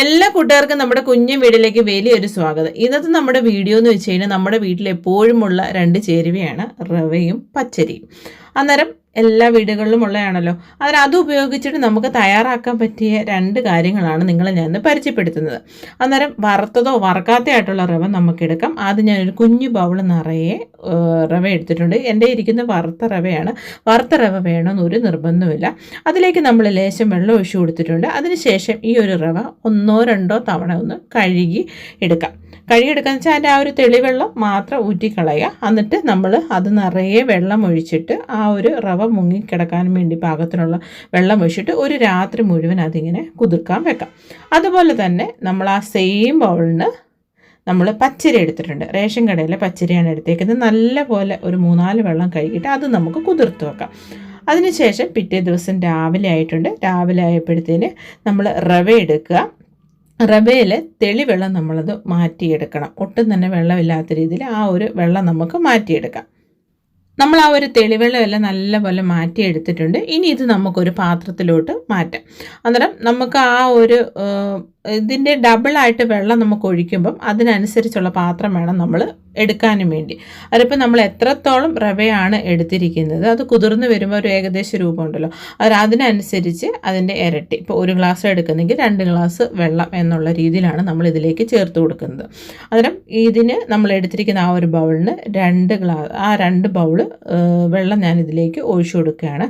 എല്ലാ കൂട്ടുകാർക്കും നമ്മുടെ കുഞ്ഞു വീടിലേക്ക് വലിയൊരു സ്വാഗതം. ഇന്നത്തെ നമ്മുടെ വീഡിയോ എന്ന് വെച്ച് കഴിഞ്ഞാൽ നമ്മുടെ വീട്ടിൽ എപ്പോഴുമുള്ള രണ്ട് ചേരുവയാണ് റവയും പച്ചരിയും. അന്നേരം എല്ലാ വീടുകളിലും ഉള്ളതാണല്ലോ. അതിന് അത് ഉപയോഗിച്ചിട്ട് നമുക്ക് തയ്യാറാക്കാൻ പറ്റിയ രണ്ട് കാര്യങ്ങളാണ് നിങ്ങളെ ഞാൻ പരിചയപ്പെടുത്തുന്നത്. അന്നേരം വറുത്തതോ വറക്കാത്തയായിട്ടുള്ള റവ നമുക്കെടുക്കാം. ആദ്യം ഞാനൊരു കുഞ്ഞു ബൗൾ നിറയെ റവ എടുത്തിട്ടുണ്ട്. എന്റെ ഇരിക്കുന്ന വറുത്ത റവയാണ്. വറുത്ത റവ വേണമെന്ന് ഒരു നിർബന്ധമില്ല അതിലേക്ക് നമ്മൾ ലേശം വെള്ളം ഒഴിച്ചു കൊടുത്തിട്ടുണ്ട്. അതിനുശേഷം ഈ ഒരു റവ ഒന്നോ രണ്ടോ തവണ ഒന്ന് കഴുകി എടുക്കാം. കഴുകിയെടുക്കാന്ന് വെച്ചാൽ അതിന്റെ ആ ഒരു തെളിവെള്ളം മാത്രം ഊറ്റിക്കളയുക. എന്നിട്ട് നമ്മൾ അത് നിറയെ വെള്ളം ഒഴിച്ചിട്ട് ആ ഒരു റവ മുങ്ങിക്കിടക്കാൻ വേണ്ടി പാകത്തിനുള്ള വെള്ളം ഒഴിച്ചിട്ട് ഒരു രാത്രി മുഴുവൻ അതിങ്ങനെ കുതിർക്കാൻ വെക്കാം. അതുപോലെ തന്നെ നമ്മൾ ആ സെയിം ബൗളിന് നമ്മൾ പച്ചരി എടുത്തിട്ടുണ്ട്. റേഷൻ കടയിലെ പച്ചരിയാണ് എടുത്തേക്കുന്നത്. നല്ല പോലെ ഒരു മൂന്നാൽ വെള്ളം കഴുകിയിട്ട് അത് നമുക്ക് കുതിർത്ത് വെക്കാം. അതിനുശേഷം പിറ്റേ ദിവസം രാവിലെ ആയിട്ടുണ്ട്. രാവിലെ ആയപ്പോഴത്തേന് നമ്മൾ റവ എടുക്കുക. റവയിൽ തെളിവെള്ളം നമ്മളത് മാറ്റിയെടുക്കണം. ഒട്ടും തന്നെ വെള്ളമില്ലാത്ത രീതിയിൽ ആ ഒരു വെള്ളം നമുക്ക് മാറ്റിയെടുക്കാം. നമ്മൾ ആ ഒരു തെളിവെള്ളമെല്ലാം നല്ലപോലെ മാറ്റിയെടുത്തിട്ടുണ്ട്. ഇനി ഇത് നമുക്കൊരു പാത്രത്തിലോട്ട് മാറ്റാം. അന്നേരം നമുക്ക് ആ ഒരു ഇതിന്റെ ഡബിളായിട്ട് വെള്ളം നമുക്ക് ഒഴിക്കുമ്പം അതിനനുസരിച്ചുള്ള പാത്രം വേണം നമ്മൾ എടുക്കാനും വേണ്ടി. അതിപ്പോൾ നമ്മൾ എത്രത്തോളം റവയാണ് എടുത്തിരിക്കുന്നത് അത് കുതിർന്ന് വരുമ്പോൾ ഒരു ഏകദേശ രൂപമുണ്ടല്ലോ. അത് അതിനനുസരിച്ച് അതിന്റെ ഇരട്ടി. ഇപ്പോൾ ഒരു ഗ്ലാസ് എടുക്കുന്നെങ്കിൽ രണ്ട് ഗ്ലാസ് വെള്ളം എന്നുള്ള രീതിയിലാണ് നമ്മൾ ഇതിലേക്ക് ചേർത്ത് കൊടുക്കുന്നത്. അന്നേരം ഇതിന് നമ്മൾ എടുത്തിരിക്കുന്ന ആ ഒരു ബൗളിന് രണ്ട് ഗ്ലാസ് ആ രണ്ട് ബൗൾ വെള്ളം ഞാൻ ഇതിലേക്ക് ഒഴിച്ചു കൊടുക്കുകയാണ്.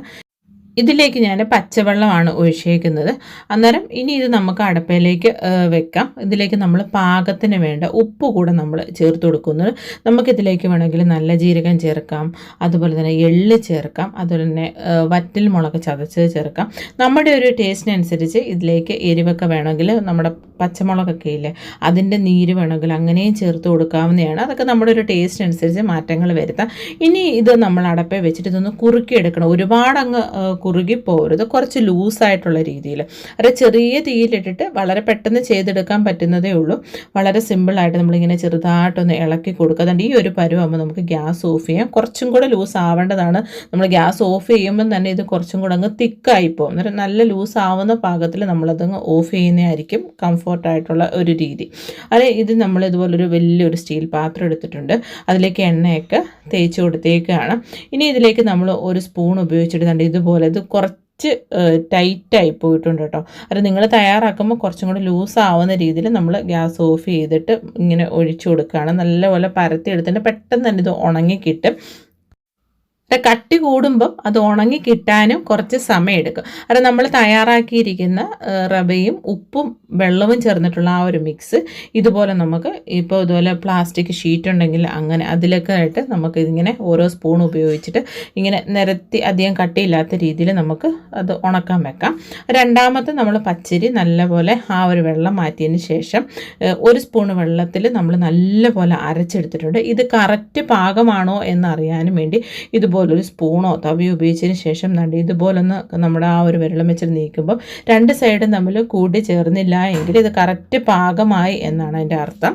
ഇതിലേക്ക് ഞാൻ പച്ചവെള്ളമാണ് ഒഴിച്ചേക്കുന്നത്. അന്നേരം ഇനി ഇത് നമുക്ക് അടപ്പയിലേക്ക് വെക്കാം. ഇതിലേക്ക് നമ്മൾ പാകത്തിന് വേണ്ട ഉപ്പ് കൂടെ നമ്മൾ ചേർത്ത് കൊടുക്കുന്നത് നമുക്കിതിലേക്ക് വേണമെങ്കിൽ നല്ല ജീരകം ചേർക്കാം. അതുപോലെ തന്നെ എള്ള് ചേർക്കാം. അതുപോലെ തന്നെ വറ്റൽ മുളക് ചതച്ചത് ചേർക്കാം. നമ്മുടെ ഒരു ടേസ്റ്റിനനുസരിച്ച് ഇതിലേക്ക് എരിവൊക്കെ വേണമെങ്കിൽ നമ്മുടെ പച്ചമുളകൊക്കെ ഇല്ലേ അതിന്റെ നീര് വേണമെങ്കിൽ അങ്ങനെയും ചേർത്ത് കൊടുക്കാവുന്നതാണ്. അതൊക്കെ നമ്മുടെ ഒരു ടേസ്റ്റിനനുസരിച്ച് മാറ്റങ്ങൾ വരുത്താം. ഇനി ഇത് നമ്മൾ അടപ്പേ വെച്ചിട്ട് ഇതൊന്ന് കുറുക്കിയെടുക്കണം. ഒരുപാട് അങ്ങ് കുറുകി പോരുത്. കുറച്ച് ലൂസായിട്ടുള്ള രീതിയിൽ. അത് ചെറിയ തീയിലിട്ടിട്ട് വളരെ പെട്ടെന്ന് ചെയ്തെടുക്കാൻ പറ്റുന്നതേ ഉള്ളൂ. വളരെ സിമ്പിളായിട്ട് നമ്മളിങ്ങനെ ചെറുതായിട്ടൊന്ന് ഇളക്കി കൊടുക്കുക. അതുകൊണ്ട് ഈ ഒരു പരുവാകുമ്പോൾ നമുക്ക് ഗ്യാസ് ഓഫ് ചെയ്യാം. കുറച്ചും കൂടെ ലൂസ് ആവേണ്ടതാണ്. നമ്മൾ ഗ്യാസ് ഓഫ് ചെയ്യുമ്പോൾ തന്നെ ഇത് കുറച്ചും കൂടെ അങ്ങ് തിക്കായി പോകും. അന്നേരം നല്ല ലൂസ് ആവുന്ന പാകത്തിൽ നമ്മളതങ്ങ് ഓഫ് ചെയ്യുന്നതായിരിക്കും കംഫർട്ടായിട്ടുള്ള ഒരു രീതി. അത് ഇത് നമ്മൾ ഇതുപോലൊരു വലിയൊരു സ്റ്റീൽ പാത്രം എടുത്തിട്ടുണ്ട്. അതിലേക്ക് എണ്ണയൊക്കെ തേച്ച് കൊടുത്തേക്കാണ്. ഇനി ഇതിലേക്ക് നമ്മൾ ഒരു സ്പൂൺ ഉപയോഗിച്ചിട്ട് ഇതുപോലെ ഇത് കുറച്ച് ടൈറ്റായി പോയിട്ടുണ്ട് കേട്ടോ. അത് നിങ്ങൾ തയ്യാറാക്കുമ്പോൾ കുറച്ചും കൂടി ലൂസ് ആവുന്ന രീതിയിൽ നമ്മൾ ഗ്യാസ് ഓഫ് ചെയ്തിട്ട് ഇങ്ങനെ ഒഴിച്ചു കൊടുക്കുകയാണ്. നല്ലപോലെ പരത്തി എടുത്തിട്ട് പെട്ടെന്ന് തന്നെ ഇത് ഉണങ്ങി കിട്ടും കട്ടി കൂടുമ്പം അത് ഉണങ്ങി കിട്ടാനും കുറച്ച് സമയം എടുക്കും അത് നമ്മൾ തയ്യാറാക്കിയിരിക്കുന്ന റവയും ഉപ്പും വെള്ളവും ചേർന്നിട്ടുള്ള ആ ഒരു മിക്സ് ഇതുപോലെ നമുക്ക് ഇപ്പോൾ ഇതുപോലെ പ്ലാസ്റ്റിക് ഷീറ്റ് ഉണ്ടെങ്കിൽ അങ്ങനെ അതിലൊക്കെ ആയിട്ട് നമുക്ക് ഇതിങ്ങനെ ഓരോ സ്പൂൺ ഉപയോഗിച്ചിട്ട് ഇങ്ങനെ നിരത്തി അധികം കട്ടിയില്ലാത്ത രീതിയിൽ നമുക്ക് അത് ഉണക്കാൻ വെക്കാം. രണ്ടാമത്തെ നമ്മൾ പച്ചരി നല്ലപോലെ ആ ഒരു വെള്ളം മാറ്റിയതിന് ശേഷം ഒരു സ്പൂൺ വെള്ളത്തിൽ നമ്മൾ നല്ലപോലെ അരച്ചെടുത്തിട്ടുണ്ട്. ഇത് കറക്റ്റ് പാകമാണോ എന്നറിയാനും വേണ്ടി ഇതുപോലെ ഇതുപോലൊരു സ്പൂണോ തവിയോ ഉപയോഗിച്ചതിന് ശേഷം നടി ഇതുപോലൊന്ന് നമ്മുടെ ആ ഒരു വിരളം വെച്ചിൽ നീക്കുമ്പോൾ രണ്ട് സൈഡും തമ്മിൽ കൂടി ചേർന്നില്ല എങ്കിൽ ഇത് കറക്റ്റ് പാകമായി എന്നാണ് അതിന്റെ അർത്ഥം.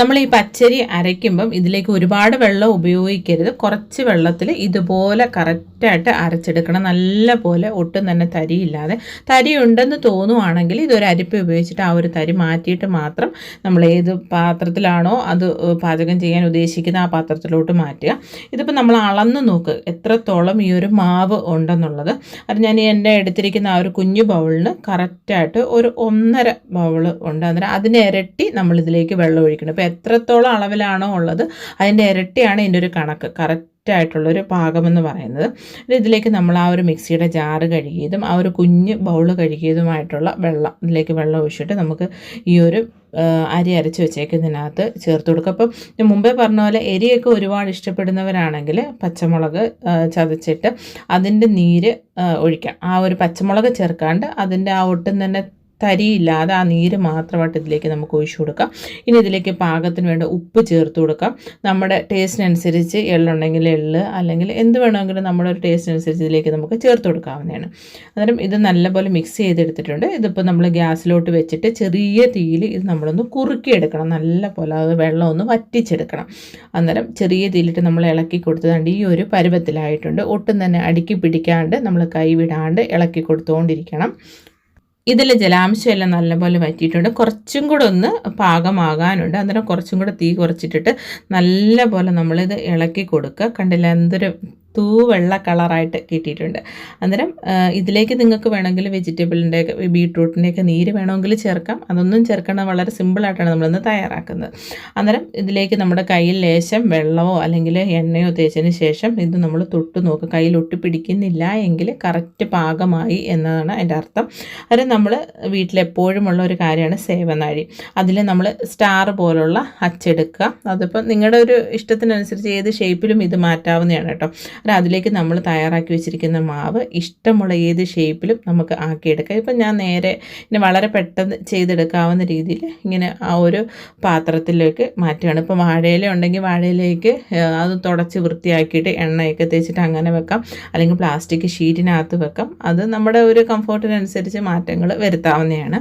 നമ്മൾ ഈ പച്ചരി അരയ്ക്കുമ്പം ഇതിലേക്ക് ഒരുപാട് വെള്ളം ഉപയോഗിക്കരുത്. കുറച്ച് വെള്ളത്തിൽ ഇതുപോലെ കറക്റ്റായിട്ട് അരച്ചെടുക്കണം. നല്ല പോലെ ഒട്ടും തന്നെ തരിയില്ലാതെ. തരി ഉണ്ടെന്ന് തോന്നുവാണെങ്കിൽ ഇതൊരു അരിപ്പ് ഉപയോഗിച്ചിട്ട് ആ ഒരു തരി മാറ്റിയിട്ട് മാത്രം നമ്മൾ ഏത് പാത്രത്തിലാണോ അത് പാചകം ചെയ്യാൻ ഉദ്ദേശിക്കുന്ന ആ പാത്രത്തിലോട്ട് മാറ്റുക. ഇതിപ്പോൾ നമ്മൾ അളന്ന് നോക്കുക എത്രത്തോളം ഈ ഒരു മാവ് ഉണ്ടെന്നുള്ളത്. അത് ഞാൻ എന്റെ എടുത്തിരിക്കുന്ന ആ ഒരു കുഞ്ഞു ബൗളിന് കറക്റ്റായിട്ട് ഒരു ഒന്നര ബൗൾ ഉണ്ട്. അന്നേരം അതിന് ഇരട്ടി നമ്മളിതിലേക്ക് വെള്ളം ഒഴിക്കണം. ഇപ്പോൾ എത്രത്തോളം അളവിലാണോ ഉള്ളത് അതിന്റെ ഇരട്ടിയാണ് ഇതിന്റെ ഒരു കണക്ക്. കറക്റ്റ് ആയിട്ടുള്ളൊരു പാകമെന്ന് പറയുന്നത്. ഇതിലേക്ക് നമ്മൾ ആ ഒരു മിക്സിയുടെ ജാറ് കഴുകിയതും ആ ഒരു കുഞ്ഞ് ബൗൾ കഴുകിയതുമായിട്ടുള്ള വെള്ളം ഇതിലേക്ക് വെള്ളം ഒഴിച്ചിട്ട് നമുക്ക് ഈ ഒരു അരി അരച്ച് വെച്ചേക്കുന്നതിനകത്ത് ചേർത്ത് കൊടുക്കുക. അപ്പം ഞാൻ മുമ്പേ പറഞ്ഞ പോലെ എരിയൊക്കെ ഒരുപാട് ഇഷ്ടപ്പെടുന്നവരാണെങ്കിൽ പച്ചമുളക് ചതച്ചിട്ട് അതിന്റെ നീര് ഒഴിക്കാം. ആ ഒരു പച്ചമുളക് ചേർക്കാണ്ട് അതിന്റെ ആ ഒട്ടും തന്നെ തരിയില്ലാതെ ആ നീര് മാത്രമായിട്ട് ഇതിലേക്ക് നമുക്ക് ഒഴിച്ചു കൊടുക്കാം. ഇനി ഇതിലേക്ക് പാകത്തിന് വേണ്ട ഉപ്പ് ചേർത്ത് കൊടുക്കാം. നമ്മുടെ ടേസ്റ്റിനനുസരിച്ച് എള്ളുണ്ടെങ്കിൽ എള്ള് അല്ലെങ്കിൽ എന്ത് വേണമെങ്കിലും നമ്മുടെ ഒരു ടേസ്റ്റിനനുസരിച്ച് ഇതിലേക്ക് നമുക്ക് ചേർത്ത് കൊടുക്കാവുന്നതാണ്. അന്നേരം ഇത് നല്ലപോലെ മിക്സ് ചെയ്തെടുത്തിട്ടുണ്ട്. ഇതിപ്പോൾ നമ്മൾ ഗ്യാസിലോട്ട് വെച്ചിട്ട് ചെറിയ തീയിൽ ഇത് നമ്മളൊന്ന് കുറുക്കിയെടുക്കണം. നല്ല പോലെ അത് വെള്ളം ഒന്ന് വറ്റിച്ചെടുക്കണം. അന്നേരം ചെറിയ തീയിലിട്ട് നമ്മൾ ഇളക്കി കൊടുത്തതാണ്ട് ഈ ഒരു പരുവത്തിലായിട്ടുണ്ട്. ഒട്ടും തന്നെ അടുക്കി പിടിക്കാണ്ട് നമ്മൾ കൈവിടാണ്ട് ഇളക്കി കൊടുത്തുകൊണ്ടിരിക്കണം. ഇതിൽ ജലാംശം എല്ലാം നല്ലപോലെ വറ്റിയിട്ടുണ്ട്. കുറച്ചും കൂടെ ഒന്ന് പാകമാകാനുണ്ട്. അന്നേരം കുറച്ചും കൂടെ തീ കുറച്ചിട്ടിട്ട് നല്ലപോലെ നമ്മളിത് ഇളക്കി കൊടുക്കുക. കണ്ടില്ല എന്തൊരു തൂവെള്ള കളറായിട്ട് കിട്ടിയിട്ടുണ്ട്. അന്നേരം ഇതിലേക്ക് നിങ്ങൾക്ക് വേണമെങ്കിൽ വെജിറ്റബിളിന്റെ ബീട്രൂട്ടിന്റെയൊക്കെ നീര് വേണമെങ്കിൽ ചേർക്കാം. അതൊന്നും ചേർക്കണം. വളരെ സിമ്പിളായിട്ടാണ് നമ്മളിന്ന് തയ്യാറാക്കുന്നത്. അന്നേരം ഇതിലേക്ക് നമ്മുടെ കയ്യിൽ ലേശം വെള്ളമോ അല്ലെങ്കിൽ എണ്ണയോ തേച്ചതിന് ശേഷം ഇത് നമ്മൾ തൊട്ട് നോക്കുക കയ്യിൽ ഒട്ടി പിടിക്കുന്നില്ല എങ്കിൽ കറക്റ്റ് പാകമായി എന്നതാണ് അതിന്റെ അർത്ഥം. അതായത് നമ്മൾ വീട്ടിലെപ്പോഴുമുള്ള ഒരു കാര്യമാണ് സേവനാഴി. അതിൽ നമ്മൾ സ്റ്റാർ പോലുള്ള അച്ചെടുക്കുക. അതിപ്പോൾ നിങ്ങളുടെ ഒരു ഇഷ്ടത്തിനനുസരിച്ച് ഏത് ഷേപ്പിലും ഇത് മാറ്റാവുന്നതാണ് കേട്ടോ. അതിലേക്ക് നമ്മൾ തയ്യാറാക്കി വെച്ചിരിക്കുന്ന മാവ് ഇഷ്ടമുള്ള ഏത് ഷേപ്പിലും നമുക്ക് ആക്കിയെടുക്കാം. ഇപ്പം ഞാൻ നേരെ ഇനി വളരെ പെട്ടെന്ന് ചെയ്തെടുക്കാവുന്ന രീതിയിൽ ഇങ്ങനെ ആ ഒരു പാത്രത്തിലേക്ക് മാറ്റുകയാണ്. ഇപ്പം വാഴയില ഉണ്ടെങ്കിൽ വാഴയിലേക്ക് അത് തുടച്ച് വൃത്തിയാക്കിയിട്ട് എണ്ണയൊക്കെ തേച്ചിട്ട് അങ്ങനെ വെക്കാം. അല്ലെങ്കിൽ പ്ലാസ്റ്റിക് ഷീറ്റിനകത്ത് വെക്കാം. അത് നമ്മുടെ ഒരു കംഫോർട്ടിനനുസരിച്ച് മാറ്റങ്ങൾ വരുത്താവുന്നതാണ്.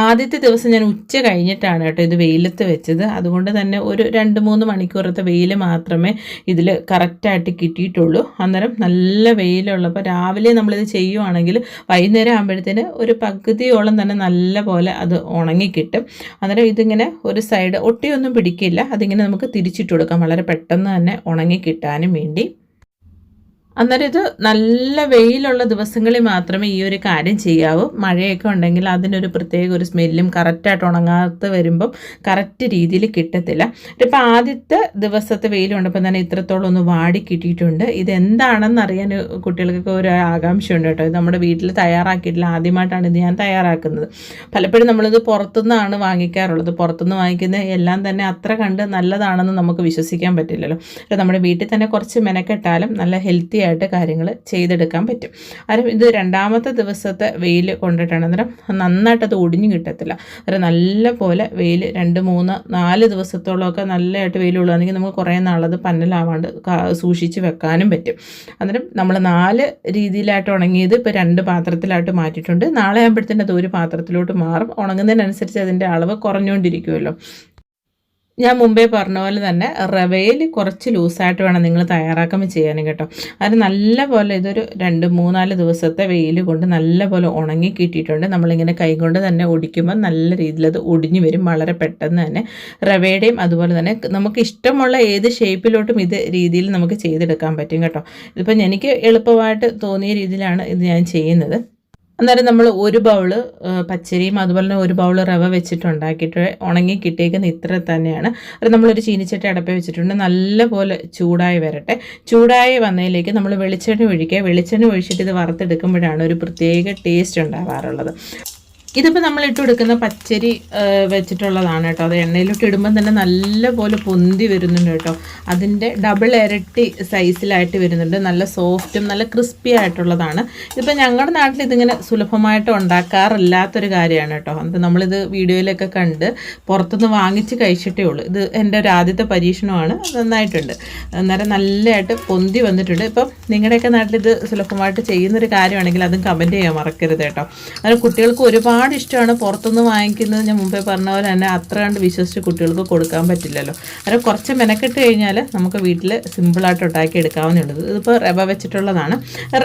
ആദ്യത്തെ ദിവസം ഞാൻ ഉച്ച കഴിഞ്ഞിട്ടാണ് കേട്ടോ ഇത് വെയിലത്ത് വെച്ചത്. അതുകൊണ്ട് തന്നെ ഒരു രണ്ട് മൂന്ന് മണിക്കൂറത്തെ വെയിൽ മാത്രമേ ഇതിൽ കറക്റ്റായിട്ട് കിട്ടിയിട്ടുള്ളൂ. അന്നേരം നല്ല വെയിലുള്ളപ്പോൾ രാവിലെ നമ്മളിത് ചെയ്യുവാണെങ്കിൽ വൈകുന്നേരം ആകുമ്പോഴത്തേന് ഒരു പകുതിയോളം തന്നെ നല്ല പോലെ അത് ഉണങ്ങിക്കിട്ടും. അന്നേരം ഇതിങ്ങനെ ഒരു സൈഡ് ഒട്ടിയൊന്നും പിടിക്കില്ല. അതിങ്ങനെ നമുക്ക് തിരിച്ചിട്ട് കൊടുക്കാം. വളരെ പെട്ടെന്ന് തന്നെ ഉണങ്ങിക്കിട്ടാനും വേണ്ടി. അന്നേരം ഇത് നല്ല വെയിലുള്ള ദിവസങ്ങളിൽ മാത്രമേ ഈ ഒരു കാര്യം ചെയ്യാവൂ. മഴയൊക്കെ ഉണ്ടെങ്കിൽ അതിനൊരു പ്രത്യേക ഒരു സ്മെല്ലും കറക്റ്റായിട്ട് ഉണങ്ങാത്ത വരുമ്പം കറക്റ്റ് രീതിയിൽ കിട്ടത്തില്ല. ഇപ്പം ആദ്യത്തെ ദിവസത്തെ വെയിലുണ്ടപ്പോൾ തന്നെ ഇത്രത്തോളം ഒന്ന് വാടി കിട്ടിയിട്ടുണ്ട്. ഇതെന്താണെന്ന് അറിയാൻ കുട്ടികൾക്കൊക്കെ ഒരു ആകാംക്ഷയുണ്ട് കേട്ടോ. ഇത് നമ്മുടെ വീട്ടിൽ തയ്യാറാക്കിയിട്ടില്ല. ആദ്യമായിട്ടാണ് ഇത് ഞാൻ തയ്യാറാക്കുന്നത്. പലപ്പോഴും നമ്മളിത് പുറത്തുനിന്നാണ് വാങ്ങിക്കാറുള്ളത്. പുറത്തുനിന്ന് വാങ്ങിക്കുന്ന എല്ലാം തന്നെ അത്ര കണ്ട് നല്ലതാണെന്ന് നമുക്ക് വിശ്വസിക്കാൻ പറ്റില്ലല്ലോ. നമ്മുടെ വീട്ടിൽ തന്നെ കുറച്ച് മെനക്കെട്ടാലും നല്ല ഹെൽത്തി ആയിട്ട് കാര്യങ്ങൾ ചെയ്തെടുക്കാൻ പറ്റും. അന്നേരം ഇത് രണ്ടാമത്തെ ദിവസത്തെ വെയിൽ കൊണ്ടിട്ടാണ്. അന്നേരം നന്നായിട്ട് ഒടിഞ്ഞു കിട്ടത്തില്ല. അന്നേരം നല്ല പോലെ വെയിൽ രണ്ട് മൂന്ന് നാല് ദിവസത്തോളമൊക്കെ നല്ലതായിട്ട് വെയിൽ ഉള്ളതാണെങ്കിൽ നമുക്ക് കുറേ നാളത് പന്നലാവാണ്ട് സൂക്ഷിച്ച് വെക്കാനും പറ്റും. അന്നേരം നമ്മൾ നാല് രീതിയിലായിട്ട് ഉണങ്ങിയത് ഇപ്പോൾ രണ്ട് പാത്രത്തിലായിട്ട് മാറ്റിയിട്ടുണ്ട്. നാളെ ആകുമ്പോഴത്തേനത് ഒരു പാത്രത്തിലോട്ട് മാറും. ഉണങ്ങുന്നതിനനുസരിച്ച് അതിന്റെ അളവ് കുറഞ്ഞുകൊണ്ടിരിക്കുമല്ലോ ഞാൻ മുമ്പേ പറഞ്ഞ പോലെ തന്നെ റവയിൽ കുറച്ച് ലൂസായിട്ട് വേണം നിങ്ങൾ തയ്യാറാക്കാൻ ചെയ്യാനും കേട്ടോ. അത് നല്ല പോലെ ഇതൊരു രണ്ട് മൂന്നാൽ ദിവസത്തെ വെയിൽ കൊണ്ട് നല്ല പോലെ ഉണങ്ങി കിട്ടിയിട്ടുണ്ട്. നമ്മളിങ്ങനെ കൈകൊണ്ട് തന്നെ ഒടിക്കുമ്പോൾ നല്ല രീതിയിൽ അത് ഒടിഞ്ഞു വരും. വളരെ പെട്ടെന്ന് തന്നെ റവയുടെയും അതുപോലെ തന്നെ നമുക്ക് ഇഷ്ടമുള്ള ഏത് ഷേപ്പിലോട്ടും ഇത് രീതിയിൽ നമുക്ക് ചെയ്തെടുക്കാൻ പറ്റും കേട്ടോ. ഇതിപ്പം എനിക്ക് എളുപ്പമായിട്ട് തോന്നിയ രീതിയിലാണ് ഇത് ഞാൻ ചെയ്യുന്നത്. അന്നേരം നമ്മൾ ഒരു ബൗൾ പച്ചരിയും അതുപോലെ തന്നെ ഒരു ബൗൾ റവ വെച്ചിട്ട് ഉണ്ടാക്കിയിട്ട് ഉണങ്ങി കിട്ടിയേക്കുന്ന ഇത്ര തന്നെയാണ്. അത് നമ്മളൊരു ചീനിച്ചട്ടി അടപ്പ വെച്ചിട്ടുണ്ട്. നല്ലപോലെ ചൂടായി വരട്ടെ. ചൂടായി വന്നതിലേക്ക് നമ്മൾ വെളിച്ചെണ്ണ ഒഴിക്കുക. വെളിച്ചെണ്ണ ഒഴിച്ചിട്ട് ഇത് വറുത്തെടുക്കുമ്പോഴാണ് ഒരു പ്രത്യേക ടേസ്റ്റ് ഉണ്ടാവാറുള്ളത്. ഇതിപ്പോൾ നമ്മൾ ഇട്ട് കൊടുക്കുന്ന പച്ചരി വെച്ചിട്ടുള്ളതാണ് കേട്ടോ. അത് എണ്ണയിലോട്ട് ഇടുമ്പം തന്നെ നല്ല പോലെ പൊന്തി വരുന്നുണ്ട് കേട്ടോ. അതിന്റെ ഡബിൾ ഇരട്ടി സൈസിലായിട്ട് വരുന്നുണ്ട്. നല്ല സോഫ്റ്റും നല്ല ക്രിസ്പി ആയിട്ടുള്ളതാണ്. ഇതിപ്പോൾ ഞങ്ങളുടെ നാട്ടിൽ ഇതിങ്ങനെ സുലഭമായിട്ട് ഉണ്ടാക്കാറില്ലാത്തൊരു കാര്യമാണ് കേട്ടോ. അത് നമ്മളിത് വീഡിയോയിലൊക്കെ കണ്ട് പുറത്തുനിന്ന് വാങ്ങിച്ച് കഴിച്ചിട്ടേ ഉള്ളൂ. ഇത് എന്റെ ഒരു ആദ്യത്തെ പരീക്ഷണമാണ്. നന്നായിട്ടുണ്ട്. അന്നേരം നല്ലതായിട്ട് പൊന്തി വന്നിട്ടുണ്ട്. ഇപ്പം നിങ്ങളുടെയൊക്കെ നാട്ടിൽ ഇത് സുലഭമായിട്ട് ചെയ്യുന്നൊരു കാര്യമാണെങ്കിൽ അതും കമന്റ് ചെയ്യാൻ മറക്കരുത് കേട്ടോ. അന്നേരം കുട്ടികൾക്ക് ഒരുപാട് ഒരുപാട് ഇഷ്ടമാണ് പുറത്തുനിന്ന് വാങ്ങിക്കുന്നത്. ഞാൻ മുമ്പേ പറഞ്ഞ പോലെ തന്നെ അത്ര കണ്ട് വിശ്വസിച്ച് കുട്ടികൾക്ക് കൊടുക്കാൻ പറ്റില്ലല്ലോ. അത് കുറച്ച് മെനക്കെട്ട് കഴിഞ്ഞാൽ നമുക്ക് വീട്ടിൽ സിമ്പിളായിട്ട് ഉണ്ടാക്കി എടുക്കാവുന്നേ ഉള്ളൂ ഇതിപ്പോൾ റവ വെച്ചിട്ടുള്ളതാണ്.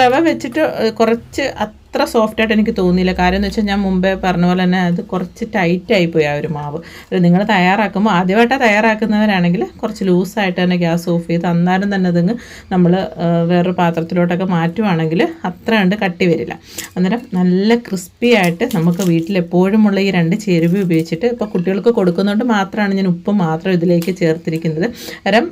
റവ വെച്ചിട്ട് കുറച്ച് അത്ര സോഫ്റ്റായിട്ട് എനിക്ക് തോന്നിയില്ല. കാര്യം എന്ന് വെച്ചാൽ ഞാൻ മുമ്പേ പറഞ്ഞ പോലെ തന്നെ അത് കുറച്ച് ടൈറ്റായി പോയി ആ ഒരു മാവ്. നിങ്ങൾ തയ്യാറാക്കുമ്പോൾ ആദ്യമായിട്ടാണ് തയ്യാറാക്കുന്നവരാണെങ്കിൽ കുറച്ച് ലൂസായിട്ട് തന്നെ ഗ്യാസ് ഓഫ് ചെയ്ത് അന്നേരം തന്നെ അതങ്ങ് നമ്മൾ വേറൊരു പാത്രത്തിലോട്ടൊക്കെ മാറ്റുവാണെങ്കിൽ അത്ര കണ്ട് കട്ടി വരില്ല. അന്നേരം നല്ല ക്രിസ്പി ആയിട്ട് നമുക്ക് വീട്ടിൽ എപ്പോഴുമുള്ള ഈ രണ്ട് ചേരുവ ഉപയോഗിച്ചിട്ട് ഇപ്പോൾ കുട്ടികൾക്ക് കൊടുക്കുന്നതുകൊണ്ട് മാത്രമാണ് ഞാൻ ഉപ്പ് മാത്രം ഇതിലേക്ക് ചേർത്തിരിക്കുന്നത്. കാരണം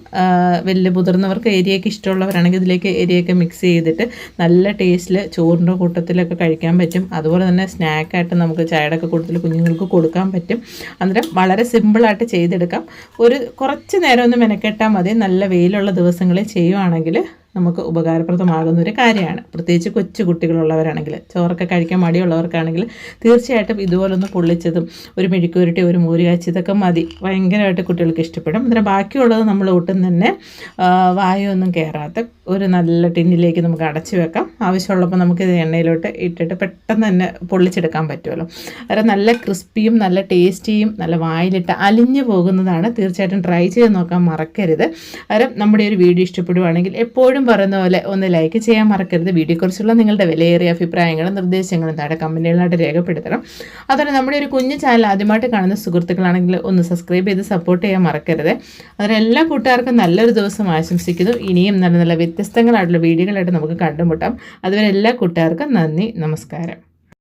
വലിയ മുതിർന്നവർക്ക് ഏരിയയൊക്കെ ഇഷ്ടമുള്ളവരാണെങ്കിൽ ഇതിലേക്ക് ഏരിയയൊക്കെ മിക്സ് ചെയ്തിട്ട് നല്ല ടേസ്റ്റിൽ ചോറിന്റെ കൂട്ടത്തിലൊക്കെ ഒക്കെ കഴിക്കാൻ പറ്റും. അതുപോലെ തന്നെ സ്നാക്കായിട്ട് നമുക്ക് ചായയുടെ ഒക്കെ കൂടുതൽ കുഞ്ഞുങ്ങൾക്ക് കൊടുക്കാൻ പറ്റും. അന്നേരം വളരെ സിമ്പിളായിട്ട് ചെയ്തെടുക്കാം. ഒരു കുറച്ച് നേരം ഒന്ന് മെനക്കെട്ടാൽ മതി. നല്ല വെയിലുള്ള ദിവസങ്ങളിൽ ചെയ്യുവാണെങ്കിൽ നമുക്ക് ഉപകാരപ്രദമാകുന്ന ഒരു കാര്യമാണ്. പ്രത്യേകിച്ച് കൊച്ചു കുട്ടികളുള്ളവരാണെങ്കിൽ ചോറൊക്കെ കഴിക്കാൻ മടിയുള്ളവർക്കാണെങ്കിൽ തീർച്ചയായിട്ടും ഇതുപോലൊന്ന് പൊള്ളിച്ചതും ഒരു മെഴുക്കുരുട്ടി ഒരു മൂരുകാച്ചി ഇതൊക്കെ മതി. ഭയങ്കരമായിട്ട് കുട്ടികൾക്ക് ഇഷ്ടപ്പെടും. അതിന് ബാക്കിയുള്ളത് നമ്മൾ ഒട്ടും തന്നെ വായൊന്നും കയറാത്ത ഒരു നല്ല ടിന്നിലേക്ക് നമുക്ക് അടച്ചു വെക്കാം. ആവശ്യമുള്ളപ്പോൾ നമുക്ക് ഇത് എണ്ണയിലോട്ട് ഇട്ടിട്ട് പെട്ടെന്ന് തന്നെ പൊള്ളിച്ചെടുക്കാൻ പറ്റുമല്ലോ. അത് നല്ല ക്രിസ്പിയും നല്ല ടേസ്റ്റിയും നല്ല വായിലിട്ട് അലിഞ്ഞു പോകുന്നതാണ്. തീർച്ചയായിട്ടും ട്രൈ ചെയ്ത് നോക്കാൻ മറക്കരുത്. അതായത് നമ്മുടെ ഒരു വീഡിയോ ഇഷ്ടപ്പെടുവാണെങ്കിൽ എപ്പോഴും എപ്പോഴും പറയുന്ന പോലെ ഒന്ന് ലൈക്ക് ചെയ്യാൻ മറക്കരുത്. വീഡിയോയെക്കുറിച്ചുള്ള നിങ്ങളുടെ വിലയേറിയ അഭിപ്രായങ്ങളും നിർദ്ദേശങ്ങളും താഴെ കമന്റുകളായിട്ട് രേഖപ്പെടുത്തണം. അതുപോലെ നമ്മുടെ ഒരു കുഞ്ഞു ചാനൽ ആദ്യമായിട്ട് കാണുന്ന സുഹൃത്തുക്കളാണെങ്കിൽ ഒന്ന് സബ്സ്ക്രൈബ് ചെയ്ത് സപ്പോർട്ട് ചെയ്യാൻ മറക്കരുത്. അതുപോലെ എല്ലാ കൂട്ടുകാർക്കും നല്ലൊരു ദിവസം ആശംസിക്കുന്നു. ഇനിയും നല്ല നല്ല വ്യത്യസ്തങ്ങളായിട്ടുള്ള വീഡിയോകളായിട്ട് നമുക്ക് കണ്ടുമുട്ടാം. അതുവരെ എല്ലാ കൂട്ടുകാർക്കും നന്ദി നമസ്കാരം.